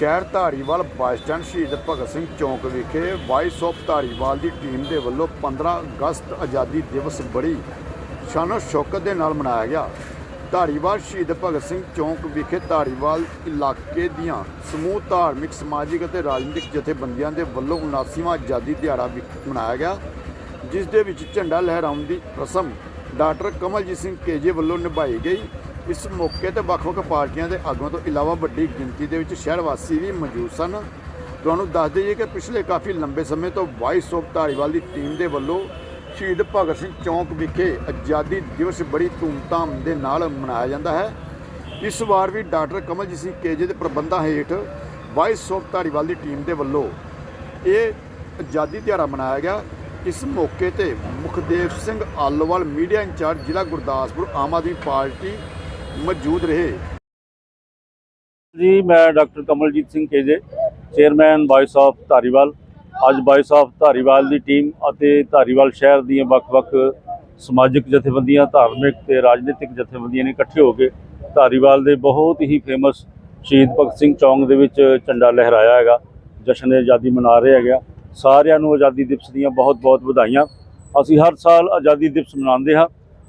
ਸ਼ਹਿਰ Dhariwal bus stand ਸ਼ਹੀਦ ਭਗਤ ਸਿੰਘ ਚੌਂਕ ਵਿਖੇ voice of Dhariwal the team ਦੇ ਵੱਲੋਂ 15 ਅਗਸਤ ਆਜ਼ਾਦੀ ਦਿਵਸ ਬੜੀ ਸ਼ਾਨੋ ਸ਼ੌਕਤ ਦੇ ਨਾਲ ਮਨਾਇਆ ਗਿਆ। ਧਾਰੀਵਾਲ ਸ਼ਹੀਦ ਭਗਤ ਸਿੰਘ ਚੌਂਕ ਵਿਖੇ ਧਾਰੀਵਾਲ ਇਲਾਕੇ ਦੀਆਂ ਸਮੂਹ, ਧਾਰਮਿਕ, ਸਮਾਜਿਕ ਅਤੇ ਰਾਜਨੀਤਿਕ ਜਥੇਬੰਦੀਆਂ ਦੇ ਵੱਲੋਂ 79ਵਾਂ ਆਜ਼ਾਦੀ ਦਿਹਾੜਾ ਵਿ- ਮਨਾਇਆ ਗਿਆ, ਜਿਸ ਦੇ ਵਿੱਚ ਝੰਡਾ ਲਹਿਰਾਉਣ ਦੀ ਰਸਮ ਡਾਕਟਰ ਕਮਲਜੀਤ ਸਿੰਘ ਕੇਜੇ ਵੱਲੋਂ ਨਿਭਾਈ ਗਈ। ਇਸ ਮੌਕੇ ਤੇ ਵੱਖ-ਵੱਖ ਪਾਰਟੀਆਂ ਦੇ ਆਗੂਆਂ ਤੋਂ ਇਲਾਵਾ ਵੱਡੀ ਗਿਣਤੀ ਦੇ ਵਿੱਚ ਸ਼ਹਿਰ ਵਾਸੀ ਵੀ ਮੌਜੂਦ ਸਨ। ਤੁਹਾਨੂੰ ਦੱਸ ਦਈਏ ਕਿ ਪਿਛਲੇ ਕਾਫੀ ਲੰਬੇ ਸਮੇਂ ਤੋਂ voice of Dhariwal the team ਦੇ ਵੱਲੋਂ ਸ਼ਹੀਦ ਭਗਤ ਸਿੰਘ ਚੌਂਕ ਵਿਖੇ ਆਜ਼ਾਦੀ ਦਿਵਸ ਬੜੀ ਧੂਮਧਾਮ ਦੇ ਨਾਲ ਮਨਾਇਆ ਜਾਂਦਾ ਹੈ। ਇਸ ਵਾਰ ਵੀ ਡਾਕਟਰ ਕਮਲਜੀਤ ਸਿੰਘ ਕੇਜੇ ਦੇ ਪ੍ਰਬੰਧਾਂ ਹੇਠ voice of Dhariwal the team ਦੇ ਵੱਲੋਂ ਇਹ ਆਜ਼ਾਦੀ ਦਿਹਾੜਾ ਮਨਾਇਆ ਗਿਆ। ਇਸ ਮੌਕੇ ਤੇ Mukhdev Singh Alowal, media in charge ਜ਼ਿਲ੍ਹਾ ਗੁਰਦਾਸਪੁਰ, ਆਮ ਆਦਮੀ ਪਾਰਟੀ ਮੌਜੂਦ ਰਹੇ। ਜੀ, ਮੈਂ doctor Kamaljit Singh KJ, chairman voice of Dhariwal. ਅੱਜ voice of Dhariwal the team ਅਤੇ ਧਾਰੀਵਾਲ ਸ਼ਹਿਰ ਦੀਆਂ ਵੱਖ-ਵੱਖ ਸਮਾਜਿਕ ਜਥੇਬੰਦੀਆਂ, ਧਾਰਮਿਕ ਤੇ ਰਾਜਨੀਤਿਕ ਜਥੇਬੰਦੀਆਂ ਨੇ ਇਕੱਠੇ ਹੋ ਕੇ ਧਾਰੀਵਾਲ ਦੇ ਬਹੁਤ ਹੀ ਫੇਮਸ ਸ਼ਹੀਦ ਭਗਤ ਸਿੰਘ ਚੌਂਕ ਦੇ ਵਿੱਚ ਝੰਡਾ ਲਹਿਰਾਇਆ ਹੈਗਾ, ਜਸ਼ਨ ਆਜ਼ਾਦੀ ਮਨਾ ਰਹੇ ਹੈਗਾ ਸਾਰਿਆਂ ਨੂੰ ਆਜ਼ਾਦੀ ਦਿਵਸ ਦੀਆਂ ਬਹੁਤ-ਬਹੁਤ ਵਧਾਈਆਂ। ਅਸੀਂ ਹਰ ਸਾਲ ਆਜ਼ਾਦੀ ਦਿਵਸ ਮਨਾਉਂਦੇ ਹਾਂ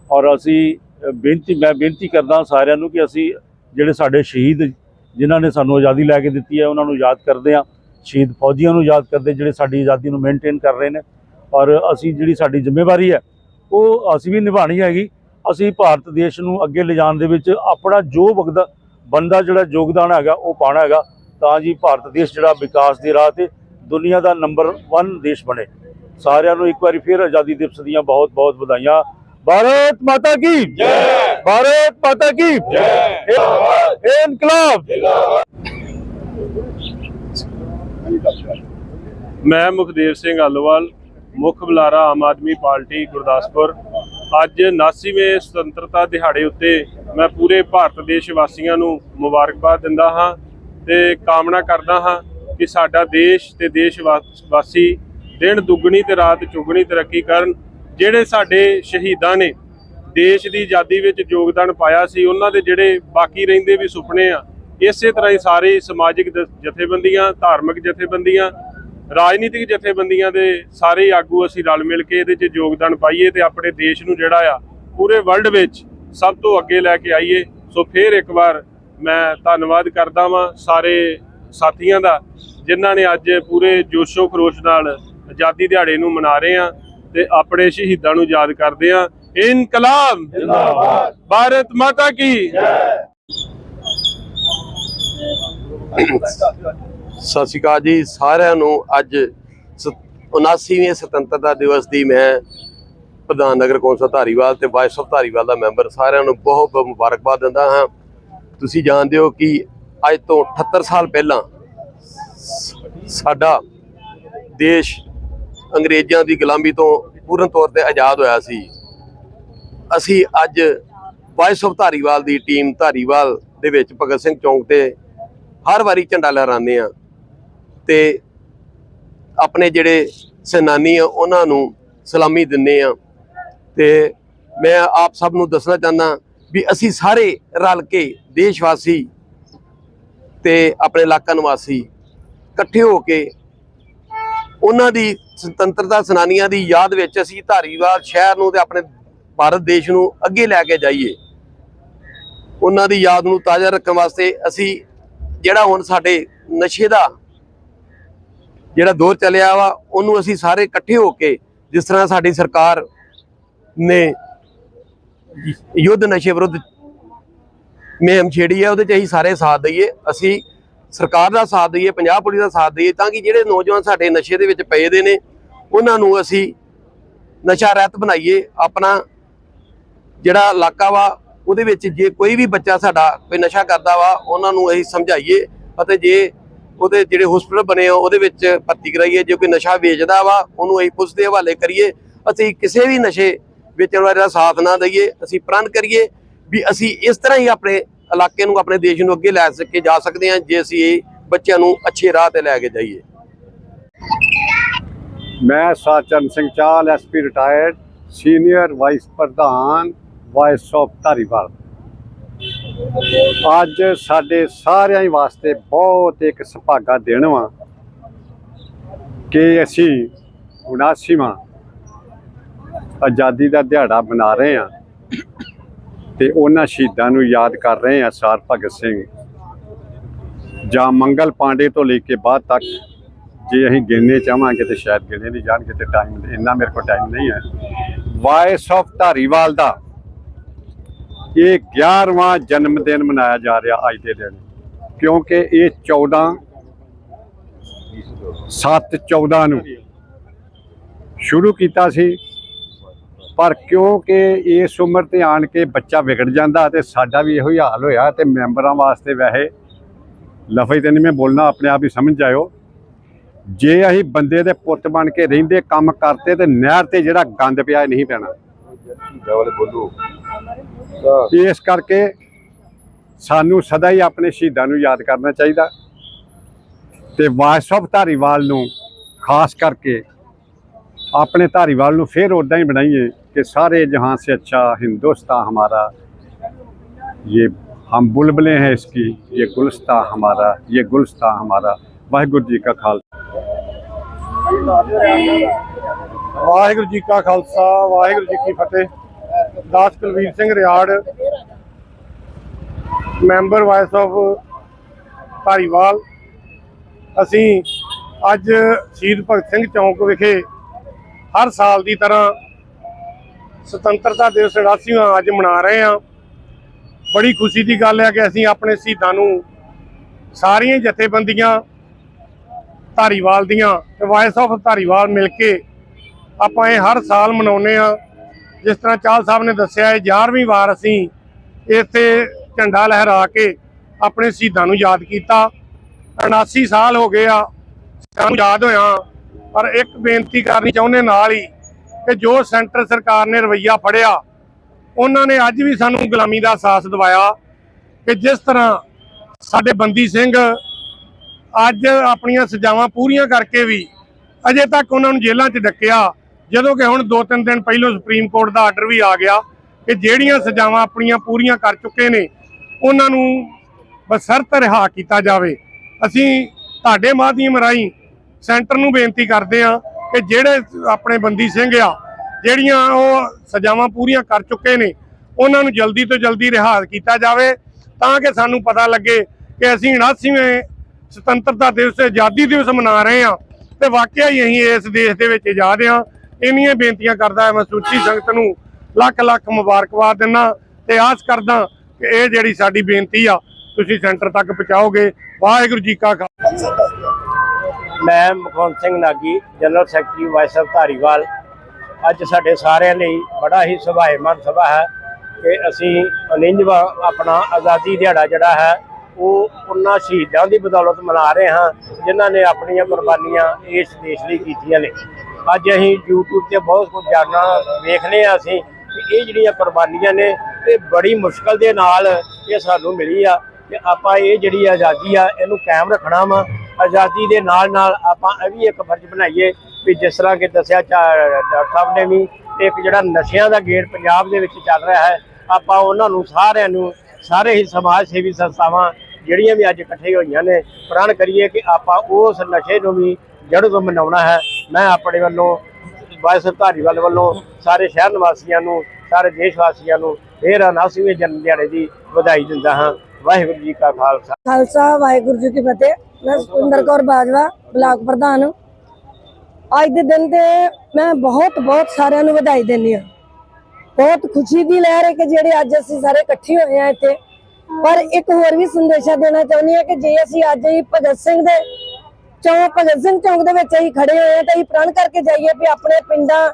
ਔਰ ਅਸੀਂ ਬੇਨਤੀ, ਮੈਂ ਬੇਨਤੀ ਕਰਦਾ ਸਾਰਿਆਂ ਨੂੰ ਕਿ ਅਸੀਂ ਜਿਹੜੇ ਸਾਡੇ ਸ਼ਹੀਦ ਜਿਨ੍ਹਾਂ ਨੇ ਸਾਨੂੰ ਆਜ਼ਾਦੀ ਲੈ ਕੇ ਦਿੱਤੀ ਹੈ, ਉਹਨਾਂ ਨੂੰ ਯਾਦ ਕਰਦੇ ਹਾਂ। ਸ਼ਹੀਦ ਫੌਜੀਆਂ ਨੂੰ ਯਾਦ ਕਰਦੇ ਜਿਹੜੇ ਸਾਡੀ ਆਜ਼ਾਦੀ ਨੂੰ ਮੇਨਟੇਨ ਕਰ ਰਹੇ ਨੇ। ਔਰ ਅਸੀਂ ਜਿਹੜੀ ਸਾਡੀ ਜ਼ਿੰਮੇਵਾਰੀ ਹੈ, ਉਹ ਅਸੀਂ ਵੀ ਨਿਭਾਣੀ ਹੈਗੀ। ਅਸੀਂ ਭਾਰਤ ਦੇਸ਼ ਨੂੰ ਅੱਗੇ ਲਿਜਾਣ ਦੇ ਵਿੱਚ ਆਪਣਾ ਜੋ ਵਗਦਾ ਬੰਦਾ ਜਿਹੜਾ ਯੋਗਦਾਨ ਹੈਗਾ, ਉਹ ਪਾਣਾ ਹੈਗਾ। ਤਾਂ ਜੀ ਭਾਰਤ ਦੇਸ਼ ਜਿਹੜਾ ਵਿਕਾਸ ਦੀ ਰਾਹ ਤੇ ਦੁਨੀਆ ਦਾ ਨੰਬਰ 1 ਦੇਸ਼ ਬਣੇ। ਸਾਰਿਆਂ ਨੂੰ ਇੱਕ ਵਾਰੀ ਫਿਰ ਆਜ਼ਾਦੀ ਦਿਵਸ ਦੀਆਂ ਬਹੁਤ ਬਹੁਤ ਵਧਾਈਆਂ। ਭਾਰਤ ਮਾਤਾ ਕੀ ਜੈ ਭਾਰਤ ਮਾਤਾ ਕੀ ਜੈ ਇਨਕਲਾਬ ਮੈਂ ਮੁਖਦੇਵ ਸਿੰਘ ਆਲੋਵਾਲ ਮੁੱਖ ਬੁਲਾਰਾ ਆਮ ਆਦਮੀ ਪਾਰਟੀ ਗੁਰਦਾਸਪੁਰ ਅੱਜ 79ਵੇਂ ਸੁਤੰਤਰਤਾ ਦਿਹਾੜੇ ਉੱਤੇ ਮੈਂ ਪੂਰੇ ਭਾਰਤ ਦੇਸ਼ ਵਾਸੀਆਂ ਨੂੰ ਮੁਬਾਰਕਬਾਦ ਦਿੰਦਾ ਹਾਂ ਤੇ ਕਾਮਨਾ ਕਰਦਾ ਹਾਂ ਕਿ ਸਾਡਾ ਦੇਸ਼ ਤੇ ਦੇਸ਼ ਵਾਸੀ ਦਿਨ ਦੁੱਗਣੀ ਤੇ ਰਾਤ ਚੁਗਣੀ ਤਰੱਕੀ ਕਰਨ ਜਿਹੜੇ ਸਾਡੇ ਸ਼ਹੀਦਾਂ ਨੇ, ਦੇਸ਼ ਦੀ ਆਜ਼ਾਦੀ ਵਿੱਚ ਯੋਗਦਾਨ ਪਾਇਆ ਸੀ, ਉਹਨਾਂ ਦੇ ਜਿਹੜੇ ਬਾਕੀ ਰਹਿੰਦੇ ਵੀ ਸੁਪਨੇ ਆ, ਇਸੇ ਤਰ੍ਹਾਂ ਹੀ ਸਾਰੇ ਸਮਾਜਿਕ ਦ- ਜਥੇਬੰਦੀਆਂ, ਧਾਰਮਿਕ ਜਥੇਬੰਦੀਆਂ, ਰਾਜਨੀਤਿਕ ਜਥੇਬੰਦੀਆਂ ਦੇ ਸਾਰੇ ਆਗੂ ਅਸੀਂ ਰਲ ਮਿਲ ਕੇ ਇਹਦੇ 'ਚ ਯੋਗਦਾਨ ਪਾਈਏ ਤੇ ਆਪਣੇ ਦੇਸ਼ ਨੂੰ ਜਿਹੜਾ ਆ, ਪੂਰੇ ਵਰਲਡ ਵਿੱਚ ਸਭ ਤੋਂ ਅੱਗੇ ਲੈ ਕੇ ਆਈਏ। ਸੋ ਫੇਰ ਇੱਕ ਵਾਰ ਮੈਂ ਧੰਨਵਾਦ ਕਰਦਾ ਵਾਂ ਸਾਰੇ ਸਾਥੀਆਂ ਦਾ, ਜਿਨ੍ਹਾਂ ਨੇ ਅੱਜ ਪੂਰੇ ਜੋਸ਼ੋ ਖਰੋਸ਼ ਨਾਲ ਆਜ਼ਾਦੀ ਦਿਹਾੜੇ ਨੂੰ ਮਨਾ ਰਹੇ ਆ। ਤੇ ਆਪਣੇ ਸ਼ਹੀਦਾਂ ਨੂੰ ਯਾਦ ਕਰਦੇ ਆ ਇਨਕਲਾਬ। ਜਿੰਦਾਬਾਦ ਭਾਰਤ ਮਾਤਾ ਕੀ ਸਤਿ ਸ਼੍ਰੀ ਅਕਾਲ ਜੀ, ਸਾਰਿਆਂ ਨੂੰ ਅੱਜ ਸ- 79ਵੇਂ ਸੁਤੰਤਰਤਾ ਦਿਵਸ ਦੀ ਮੈਂ ਪ੍ਰਧਾਨ ਨਗਰ ਕੌਂਸਲ ਧਾਰੀਵਾਲ ਤੇ ਵਾਇਸ ਆਫ ਧਾਰੀਵਾਲ ਦਾ ਮੈਂਬਰ ਸਾਰਿਆਂ ਨੂੰ ਬਹੁਤ ਬਹੁਤ ਮੁਬਾਰਕਬਾਦ ਦਿੰਦਾ ਹਾਂ। ਤੁਸੀਂ ਜਾਣਦੇ ਹੋ ਕਿ ਅੱਜ ਤੋਂ 78 ਸਾਲ ਪਹਿਲਾਂ ਸਾਡਾ ਦੇਸ਼ ਅੰਗਰੇਜ਼ਾਂ ਦੀ ਗੁਲਾਮੀ ਤੋਂ ਪੂਰਨ ਤੌਰ ਤੇ ਆਜ਼ਾਦ ਹੋਇਆ ਸੀ। ਅਸੀਂ ਅੱਜ voice of Dhariwal team Dhariwal Dhariwal ਦੇ ਵਿੱਚ ਭਗਤ ਸਿੰਘ ਚੌਂਕ ਤੇ ਹਰ ਵਾਰੀ ਝੰਡਾ ਲਹਿਰਾਉਂਦੇ ਆ ਤੇ ਆਪਣੇ ਜਿਹੜੇ ਸੈਨਾਨੀ ਆ, ਉਹਨਾਂ ਨੂੰ ਸਲਾਮੀ ਦਿੰਨੇ ਆ ਤੇ ਮੈਂ ਆਪ ਸਭ ਨੂੰ ਦੱਸਣਾ ਚਾਹੁੰਦਾ ਵੀ ਅਸੀਂ ਸਾਰੇ ਰਲ ਕੇ ਦੇਸ਼ ਵਾਸੀ ਤੇ ਆਪਣੇ ਇਲਾਕਾ ਨਿਵਾਸੀ ਇਕੱਠੇ ਹੋ ਕੇ ਉਹਨਾਂ ਦੀ ਸੁਤੰਤਰਤਾ ਸੈਨਾਨੀਆਂ ਦੀ ਯਾਦ ਵਿੱਚ ਅਸੀਂ ਧਾਰੀਵਾਲ ਸ਼ਹਿਰ ਨੂੰ ਤੇ ਆਪਣੇ ਭਾਰਤ ਦੇਸ਼ ਨੂੰ ਅੱਗੇ ਲੈ ਕੇ ਜਾਈਏ। ਉਹਨਾਂ ਦੀ ਯਾਦ ਨੂੰ ਤਾਜ਼ਾ ਰੱਖਣ ਵਾਸਤੇ ਅਸੀਂ ਜਿਹੜਾ ਹੁਣ ਸਾਡੇ ਨਸ਼ੇ ਦਾ ਜਿਹੜਾ ਦੌਰ ਚੱਲਿਆ ਵਾ, ਉਹਨੂੰ ਅਸੀਂ ਸਾਰੇ ਇਕੱਠੇ ਹੋ ਕੇ ਜਿਸ ਤਰ੍ਹਾਂ ਸਾਡੀ ਸਰਕਾਰ ਨੇ ਯੁੱਧ ਨਸ਼ੇ ਵਿਰੁੱਧ ਮੁਹਿੰਮ ਛੇੜੀ ਹੈ, ਉਹਦੇ 'ਚ ਅਸੀਂ ਸਾਰੇ ਸਾਥ ਦਈਏ। ਅਸੀਂ ਸਰਕਾਰ ਦਾ ਸਾਥ ਦਈਏ, ਪੰਜਾਬ ਪੁਲਿਸ ਦਾ ਸਾਥ ਦਈਏ, ਤਾਂ ਕਿ ਜਿਹੜੇ ਨੌਜਵਾਨ ਸਾਡੇ ਨਸ਼ੇ ਦੇ ਵਿੱਚ ਪਏ ਦੇ ਨੇ, ਉਹਨਾਂ ਨੂੰ ਅਸੀਂ ਨਸ਼ਾ ਰਹਿਤ ਬਣਾਈਏ, ਆਪਣਾ ਜਿਹੜਾ ਇਲਾਕਾ ਵਾ, ਉਹਦੇ ਵਿੱਚ ਜੇ ਕੋਈ ਵੀ ਬੱਚਾ ਸਾਡਾ ਕੋਈ ਨਸ਼ਾ ਕਰਦਾ ਵਾ, ਉਹਨਾਂ ਨੂੰ ਅਸੀਂ ਸਮਝਾਈਏ ਅਤੇ ਜੇ ਉਹਦੇ ਜਿਹੜੇ ਹਸਪੀਟਲ ਬਣੇ ਆ, ਉਹਦੇ ਵਿੱਚ ਭਰਤੀ ਕਰਾਈਏ, ਜੇ ਕੋਈ ਨਸ਼ਾ ਵੇਚਦਾ ਵਾ, ਉਹਨੂੰ ਅਸੀਂ ਪੁਲਿਸ ਦੇ ਹਵਾਲੇ ਕਰੀਏ, ਅਸੀਂ ਕਿਸੇ ਵੀ ਨਸ਼ੇ ਵੇਚਣ ਵਾਲੇ ਦਾ ਸਾਥ ਨਾ ਦਈਏ, ਅਸੀਂ ਪ੍ਰਣ ਕਰੀਏ, ਵੀ ਅਸੀਂ ਇਸ ਤਰ੍ਹਾਂ ਹੀ ਆਪਣੇ ਇਲਾਕੇ ਨੂੰ ਆਪਣੇ ਦੇਸ਼ ਨੂੰ ਅੱਗੇ ਲੈ ਸਕੇ ਜਾ ਸਕਦੇ ਹਾਂ ਜੇ ਅਸੀਂ ਇਹ ਬੱਚਿਆਂ ਨੂੰ ਅੱਛੇ ਰਾਹ ਤੇ ਲੈ ਕੇ ਜਾਈਏ। ਮੈਂ ਸਾਚਨ ਸਿੰਘ ਚਾਲ ਐਸਪੀ ਰਿਟਾਇਰਡ, ਸੀਨੀਅਰ ਵਾਈਸ ਪ੍ਰਧਾਨ ਵਾਇਸ ਆਫ ਧਾਰੀਵਾਲ। ਅੱਜ ਸਾਡੇ ਸਾਰਿਆਂ ਹੀ ਵਾਸਤੇ ਬਹੁਤ ਇੱਕ ਸੁਭਾਗਾ ਦੇਣ ਵਾ ਕਿ ਅਸੀਂ 79ਵਾਂ ਆਜ਼ਾਦੀ ਦਾ ਦਿਹਾੜਾ ਮਨਾ ਰਹੇ ਹਾਂ। ਤੇ ਉਹਨਾਂ ਸ਼ਹੀਦਾਂ ਨੂੰ ਯਾਦ ਕਰ ਰਹੇ ਹਾਂ ਸਾਰ ਭਗਤ ਸਿੰਘ। ਜਾਂ ਮੰਗਲ ਪਾਂਡੇ ਤੋਂ ਲੈ ਕੇ ਬਾਅਦ ਤੱਕ ਜੇ ਅਸੀਂ ਗਿਣਨੇ ਚਾਹਾਂਗੇ ਤੇ ਸ਼ਾਇਦ ਗਿਣੇ ਨਹੀਂ ਜਾਣਗੇ ਤੇ ਟਾਈਮ ਇੰਨਾ ਮੇਰੇ ਕੋਲ ਟਾਈਮ ਨਹੀਂ ਹੈ। ਵਾਇਸ ਆਫ ਧਾਰੀਵਾਲ ਦਾ ਇਹ 11ਵਾਂ ਜਨਮ ਦਿਨ ਮਨਾਇਆ ਜਾ ਰਿਹਾ ਅੱਜ ਦੇ ਦਿਨ, ਕਿਉਂਕਿ ਇਹ 14 7 14 ਨੂੰ ਸ਼ੁਰੂ ਕੀਤਾ ਸੀ। ਪਰ ਕਿਉਂਕਿ ਇਸ ਉਮਰ ਤੇ ਆਣ ਕੇ ਬੱਚਾ ਵਿਗੜ ਜਾਂਦਾ ਤੇ ਸਾਡਾ ਵੀ ਇਹੋ ਹੀ ਹਾਲ ਹੋਇਆ ਤੇ ਮੈਂਬਰਾਂ ਵਾਸਤੇ ਵੈਸੇ ਲਫ਼ਜ਼ ਤੇ ਨਹੀਂ ਮੈਂ ਬੋਲਣਾ, ਆਪਣੇ ਆਪ ਹੀ ਸਮਝ ਜਾਇਓ। ਜੇ ਅਸੀਂ ਬੰਦੇ ਦੇ ਪੁੱਤ ਬਣ ਕੇ ਰਹਿੰਦੇ, ਕੰਮ ਕਰਤੇ ਤੇ ਨਹਿਰ ਤੇ ਜਿਹੜਾ ਗੰਦ ਪਿਆ ਨਹੀਂ ਪੈਣਾ। ਇਸ ਕਰਕੇ ਸਾਨੂੰ ਸਦਾ ਹੀ ਆਪਣੇ ਸ਼ਹੀਦਾਂ ਨੂੰ ਯਾਦ ਕਰਨਾ ਚਾਹੀਦਾ ਤੇ ਵਾਸਬ ਧਾਰੀਵਾਲ ਨੂੰ ਖਾਸ ਕਰਕੇ ਆਪਣੇ ਧਾਰੀਵਾਲ ਨੂੰ ਫੇਰ ਉਦਾਂ ਹੀ ਬਣਾਈਏ। कि सारे जहां से अच्छा हिंदुस्तान हमारा ये हम बुलबुलें हैं इसकी ये गुलस्ता हमारा ये गुलस्ता हमारा वाहिगुरु जी का खालसा ਵਾਹਿਗੁਰੂ ਜੀ ਕਾ ਖਾਲਸਾ ਵਾਹਿਗੁਰੂ ਜੀ ਕੀ ਫਤਿਹ ਦਾਸ Kulveer Singh Riar member voice of Dhariwal ਅਸੀਂ ਅੱਜ ਸ਼ਹੀਦ ਭਗਤ ਸਿੰਘ ਚੌਂਕ ਵਿਖੇ ਹਰ ਸਾਲ ਦੀ ਤਰ੍ਹਾਂ ਸੁਤੰਤਰਤਾ ਦਿਵਸ 84ਵਾਂ ਅੱਜ ਮਨਾ ਰਹੇ ਹਾਂ। ਬੜੀ ਖੁਸ਼ੀ ਦੀ ਗੱਲ ਹੈ ਕਿ ਅਸੀਂ ਆਪਣੇ ਸ਼ਹੀਦਾਂ ਨੂੰ ਸਾਰੀਆਂ ਜਥੇਬੰਦੀਆਂ, ਧਾਰੀਵਾਲ ਦੀਆਂ ਤੇ ਵਾਇਸ ਆਫ ਧਾਰੀਵਾਲ ਮਿਲ ਕੇ ਆਪਾਂ ਇਹ ਹਰ ਸਾਲ ਮਨਾਉਂਦੇ ਆ ਜਿਸ ਤਰ੍ਹਾਂ ਚਾਲ ਸਾਹਿਬ ਨੇ ਦੱਸਿਆ ਹੈ 11ਵੀਂ ਵਾਰ ਅਸੀਂ ਇੱਥੇ ਝੰਡਾ ਲਹਿਰਾ ਕੇ ਆਪਣੇ ਸ਼ਹੀਦਾਂ ਨੂੰ ਯਾਦ ਕੀਤਾ। 79 ਸਾਲ ਹੋ ਗਏ ਆ, ਸਾਨੂੰ ਯਾਦ ਹੋਇਆ, ਪਰ ਇੱਕ ਬੇਨਤੀ ਕਰਨੀ ਚਾਹੁੰਦੇ ਨਾਲ ਹੀ ਕਿ ਜੋ ਸੈਂਟਰ ਸਰਕਾਰ ਨੇ ਰਵਈਆ ਫੜਿਆ, ਉਹਨਾਂ ਨੇ ਅੱਜ ਵੀ ਸਾਨੂੰ ਗੁਲਾਮੀ ਦਾ ਅਹਿਸਾਸ ਦਿਵਾਇਆ ਕਿ ਜਿਸ ਤਰ੍ਹਾਂ ਸਾਡੇ ਬੰਦੀ ਸਿੰਘ ਅੱਜ ਆਪਣੀਆਂ ਸਜ਼ਾਵਾਂ ਪੂਰੀਆਂ ਕਰਕੇ ਵੀ ਅਜੇ ਤੱਕ ਉਹਨਾਂ ਨੂੰ ਜੇਲ੍ਹਾਂ 'ਚ ਡੱਕਿਆ, ਜਦੋਂ ਕਿ ਹੁਣ 2-3 ਦਿਨ ਪਹਿਲਾਂ ਸੁਪਰੀਮ ਕੋਰਟ ਦਾ ਆਰਡਰ ਵੀ ਆ ਗਿਆ ਕਿ ਜਿਹੜੀਆਂ ਸਜ਼ਾਵਾਂ ਆਪਣੀਆਂ ਪੂਰੀਆਂ ਕਰ ਚੁੱਕੇ ਨੇ, ਉਹਨਾਂ ਨੂੰ ਬਸਰਤ ਰਿਹਾ ਕੀਤਾ ਜਾਵੇ। ਅਸੀਂ ਤੁਹਾਡੇ ਮਾਧਿਅਮ ਰਾਹੀਂ ਸੈਂਟਰ ਨੂੰ ਬੇਨਤੀ ਕਰਦੇ ਹਾਂ ਕਿ ਜਿਹੜੇ ਆਪਣੇ ਬੰਦੀ ਸਿੰਘ ਆ, ਜਿਹੜੀਆਂ ਉਹ ਸਜ਼ਾਵਾਂ ਪੂਰੀਆਂ ਕਰ ਚੁੱਕੇ ਨੇ, ਉਹਨਾਂ ਨੂੰ ਜਲਦੀ ਤੋਂ ਜਲਦੀ ਰਿਹਾ ਕੀਤਾ ਜਾਵੇ ਤਾਂ ਕਿ ਸਾਨੂੰ ਪਤਾ ਲੱਗੇ ਕਿ ਅਸੀਂ 79ਵੇਂ ਸੁਤੰਤਰਤਾ ਦਿਵਸ, ਆਜ਼ਾਦੀ ਦਿਵਸ ਮਨਾ ਰਹੇ ਆ ਤੇ ਵਾਕਿਆ ਹੀ ਅਸੀਂ ਇਸ ਦੇਸ਼ ਦੇ ਵਿੱਚ ਆਜ਼ਾਦ ਆ ਇੰਨੀਆਂ ਬੇਨਤੀਆਂ ਕਰਦਾ ਹਾਂ ਮੈਂ ਸੁੱਚੀ ਸੰਗਤ ਨੂੰ, ਲੱਖ ਲੱਖ ਮੁਬਾਰਕਬਾਦ ਦਿੰਦਾ ਤੇ ਆਸ ਕਰਦਾ ਕਿ ਇਹ ਜਿਹੜੀ ਸਾਡੀ ਬੇਨਤੀ ਆ, ਤੁਸੀਂ ਸੈਂਟਰ ਤੱਕ ਪਹੁੰਚਾਓਗੇ। ਵਾਹਿਗੁਰੂ ਜੀ ਕਾ ਖਾਲਸਾ। ਮੈਂ Mukhwant Singh Nagi general secretary voice of Dhariwal. ਅੱਜ ਸਾਡੇ ਸਾਰਿਆਂ ਲਈ ਬੜਾ ਹੀ ਸੁਭਾਏਮਨ ਸਭਾ ਹੈ ਕਿ ਅਸੀਂ 49ਵਾਂ ਆਪਣਾ ਆਜ਼ਾਦੀ ਦਿਹਾੜਾ ਜਿਹੜਾ ਹੈ, ਉਹ ਉਹਨਾਂ ਸ਼ਹੀਦਾਂ ਦੀ ਬਦੌਲਤ ਮਨਾ ਰਹੇ ਹਾਂ, ਜਿਨ੍ਹਾਂ ਨੇ ਆਪਣੀਆਂ ਕੁਰਬਾਨੀਆਂ ਇਸ ਦੇਸ਼ ਲਈ ਕੀਤੀਆਂ ਨੇ। ਅੱਜ ਅਸੀਂ YouTube ਤੇ ਬਹੁਤ ਕੁਝ ਜਾਣਨਾ ਵੇਖਨੇ ਆ ਅਸੀਂ ਕਿ ਇਹ ਜਿਹੜੀਆਂ ਕੁਰਬਾਨੀਆਂ ਨੇ, ਇਹ ਬੜੀ ਮੁਸ਼ਕਲ ਦੇ ਨਾਲ ਇਹ ਸਾਨੂੰ ਮਿਲੀ ਆ ਕਿ ਆਪਾਂ ਇਹ ਜਿਹੜੀ ਆਜ਼ਾਦੀ ਆ, ਇਹਨੂੰ ਕਾਇਮ ਰੱਖਣਾ ਵਾ ਆਜ਼ਾਦੀ ਦੇ ਨਾਲ ਨਾਲ ਆਪਾਂ ਇਹ ਵੀ ਇੱਕ ਫਰਜ਼ ਬਣਾਈਏ ਵੀ ਜਿਸ ਤਰ੍ਹਾਂ ਕਿ ਦੱਸਿਆ ਚਾ- ਡਾਕਟਰ ਸਾਹਿਬ ਨੇ ਵੀ ਇੱਕ ਜਿਹੜਾ ਨਸ਼ਿਆਂ ਦਾ ਗੇੜ ਪੰਜਾਬ ਦੇ ਵਿੱਚ ਚੱਲ ਰਿਹਾ ਹੈ, ਆਪਾਂ ਉਹਨਾਂ ਨੂੰ ਸਾਰਿਆਂ ਨੂੰ ਸਾਰੇ ਹੀ ਸਮਾਜ ਸੇਵੀ ਸੰਸਥਾਵਾਂ ਜਿਹੜੀਆਂ ਵੀ ਅੱਜ ਇਕੱਠੇ ਹੋਈਆਂ ਨੇ, ਪ੍ਰਣ ਕਰੀਏ ਕਿ ਆਪਾਂ ਉਸ ਨਸ਼ੇ ਨੂੰ ਵੀ ਜੜ ਤੋਂ ਮਨਾਉਣਾ ਹੈ। ਮੈਂ ਆਪਣੇ ਵੱਲੋਂ, ਵਾਇਸ ਧਾਰੀਵਾਲ ਵੱਲੋਂ ਸਾਰੇ ਸ਼ਹਿਰ ਨਿਵਾਸੀਆਂ ਨੂੰ, ਸਾਰੇ ਦੇਸ਼ ਵਾਸੀਆਂ ਨੂੰ ਫੇਰ 79ਵੇਂ ਜਨਮ ਦਿਹਾੜੇ ਦੀ ਵਧਾਈ ਦਿੰਦਾ ਹਾਂ। ਵਾਹਿਗੁਰੂ ਜੀ ਕਾ ਖਾਲਸਾ। ਖਾਲਸਾ, ਵਾਹਿਗੁਰੂ ਜੀ ਕੀ ਫਤਿਹ। ਮੈਂ ਸੁੰਦਰ ਕੌਰ ਬਾਜਵਾ, ਬਲਾਕ ਪ੍ਰਧਾਨ। ਅੱਜ ਦੇ ਦਿਨ ਤੇ ਮੈਂ ਬਹੁਤ ਬਹੁਤ ਸਾਰਿਆਂ ਨੂੰ ਵਧਾਈ ਦਿੰਦੀ ਹਾਂ। ਬਹੁਤ ਖੁਸ਼ੀ ਦੀ ਲਹਿਰ ਹੈ ਕਿ ਜਿਹੜੇ ਅੱਜ ਅਸੀਂ ਸਾਰੇ ਇਕੱਠੇ ਹੋਏ ਆ ਇੱਥੇ। ਪਰ ਇੱਕ ਹੋਰ ਵੀ ਸੰਦੇਸ਼ਾ ਦੇਣਾ ਚਾਹੁੰਦੀ ਹਾਂ ਕਿ ਜੇ ਅਸੀਂ ਅੱਜ ਹੀ ਭਗਤ ਸਿੰਘ ਦੇ ਚੌਂਕ, ਭਗਤ ਸਿੰਘ ਚੌਂਕ ਦੇ ਵਿੱਚ ਅਸੀਂ ਖੜੇ ਹੋਏ ਆ ਤਾਂ ਅਸੀਂ ਪ੍ਰਣ ਕਰਕੇ ਜਾਈਏ ਵੀ ਆਪਣੇ ਪਿੰਡਾਂ,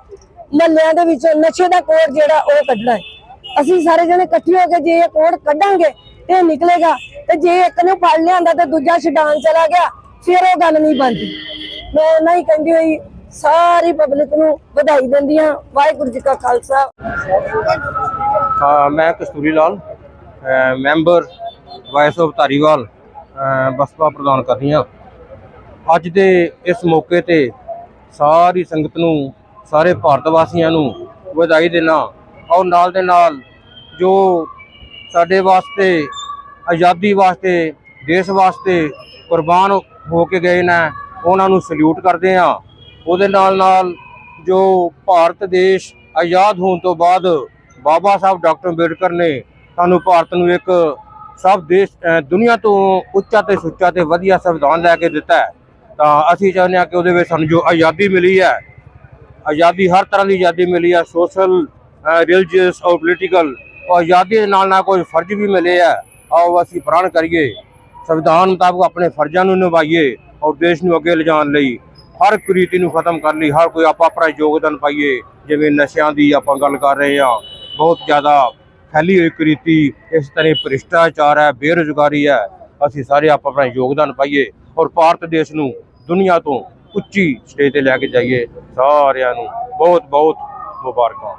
ਮਹੱਲਿਆਂ ਦੇ ਵਿੱਚੋਂ ਨਸ਼ੇ ਦਾ ਕੋਡ ਜਿਹੜਾ ਉਹ ਕੱਢਣਾ ਹੈ। ਅਸੀਂ ਸਾਰੇ ਜਣੇ ਇਕੱਠੇ ਹੋ ਕੇ ਜੇ ਇਹ ਕੋਡ ਕੱਢਾਂਗੇ ਇਹ ਨਿਕਲੇਗਾ ਤੇ ਜੇ ਇੱਕ ਨੂੰ ਫੜ ਲਿਆਂਦਾ ਤੇ ਦੂਜਾ ਛਡਾਣ ਚਲਾ ਗਿਆ, ਫਿਰ ਉਹ ਗੱਲ ਨਹੀਂ ਬਣਦੀ। ਮੈਂ ਨਹੀਂ ਕਹਿੰਦੀ ਹੋਈ, ਸਾਰੀ ਪਬਲਿਕ ਨੂੰ ਵਧਾਈ ਦਿੰਦੀ ਹਾਂ ਵਾਹਿਗੁਰੂ ਜੀ ਕਾ ਖਾਲਸਾ। ਮੈਂ Kasturi Lal member voice of Dhariwal ਬਸਪਾ ਪ੍ਰਦਾਨ ਕਰ ਰਹੀ ਹਾਂ। ਅੱਜ ਦੇ ਇਸ ਮੌਕੇ ਤੇ ਸਾਰੀ ਸੰਗਤ ਨੂੰ, ਸਾਰੇ ਭਾਰਤ ਵਾਸੀਆਂ ਨੂੰ ਵਧਾਈ ਦੇਣਾ, ਔਰ ਨਾਲ ਦੇ ਨਾਲ ਜੋ ਸਾਡੇ ਵਾਸਤੇ ਆਜ਼ਾਦੀ ਵਾਸਤੇ, ਦੇਸ਼ ਵਾਸਤੇ ਕੁਰਬਾਨ ਹੋ ਕੇ ਗਏ ਨੇ, ਉਹਨਾਂ ਨੂੰ ਸਲੂਟ ਕਰਦੇ ਆ ਉਹਦੇ ਨਾਲ ਨਾਲ ਜੋ ਭਾਰਤ ਦੇਸ਼ ਆਜ਼ਾਦ ਹੋਣ ਤੋਂ ਬਾਅਦ ਬਾਬਾ ਸਾਹਿਬ ਡਾਕਟਰ ਅੰਬੇਡਕਰ ਨੇ ਸਾਨੂੰ ਭਾਰਤ ਨੂੰ ਇੱਕ ਸਭ ਦੇਸ਼ ਦੁਨੀਆ ਤੋਂ ਉੱਚਾ ਤੇ ਸੁੱਚਾ ਤੇ ਵਧੀਆ ਸੰਵਿਧਾਨ ਲੈ ਕੇ ਦਿੱਤਾ ਹੈ। ਤਾਂ ਅਸੀਂ ਚਾਹੁੰਦੇ ਹਾਂ ਕਿ ਉਹਦੇ ਵਿੱਚ ਸਾਨੂੰ ਜੋ ਆਜ਼ਾਦੀ ਮਿਲੀ ਹੈ, ਆਜ਼ਾਦੀ ਹਰ ਤਰ੍ਹਾਂ ਦੀ ਆਜ਼ਾਦੀ ਮਿਲੀ ਹੈ, ਸੋਸ਼ਲ ਰਿਲੀਜੀਅਸ ਔਰ ਪੋਲੀਟੀਕਲ ਔਰ ਆਜ਼ਾਦੀ ਦੇ ਨਾਲ ਨਾਲ ਕੋਈ ਫਰਜ਼ ਵੀ ਮਿਲੇ ਆ ਆਓ ਅਸੀਂ ਪ੍ਰਣ ਕਰੀਏ। ਸੰਵਿਧਾਨ ਮੁਤਾਬਕ ਆਪਣੇ ਫਰਜ਼ਾਂ ਨੂੰ ਨਿਭਾਈਏ ਔਰ ਦੇਸ਼ ਨੂੰ ਅੱਗੇ ਲਿਜਾਣ ਲਈ ਹਰ ਕੁਰੀਤੀ ਨੂੰ ਖਤਮ ਕਰਨ ਲਈ ਹਰ ਕੋਈ ਆਪਾਂ ਆਪਣਾ ਯੋਗਦਾਨ ਪਾਈਏ। ਜਿਵੇਂ ਨਸ਼ਿਆਂ ਦੀ ਆਪਾਂ ਗੱਲ ਕਰ ਰਹੇ ਹਾਂ, ਬਹੁਤ ਜ਼ਿਆਦਾ ਫੈਲੀ ਹੋਈ ਕੁਰੀਤੀ ਇਸ ਤਰ੍ਹਾਂ ਭ੍ਰਿਸ਼ਟਾਚਾਰ ਹੈ, ਬੇਰੁਜ਼ਗਾਰੀ ਹੈ। ਅਸੀਂ ਸਾਰੇ ਆਪ ਆਪਣਾ ਯੋਗਦਾਨ ਪਾਈਏ ਔਰ ਭਾਰਤ ਦੇਸ਼ ਨੂੰ ਦੁਨੀਆ ਤੋਂ ਉੱਚੀ ਸਟੇਜ ਤੇ ਲੈ ਕੇ ਜਾਈਏ। ਸਾਰਿਆਂ ਨੂੰ ਬਹੁਤ ਬਹੁਤ ਮੁਬਾਰਕਾਂ।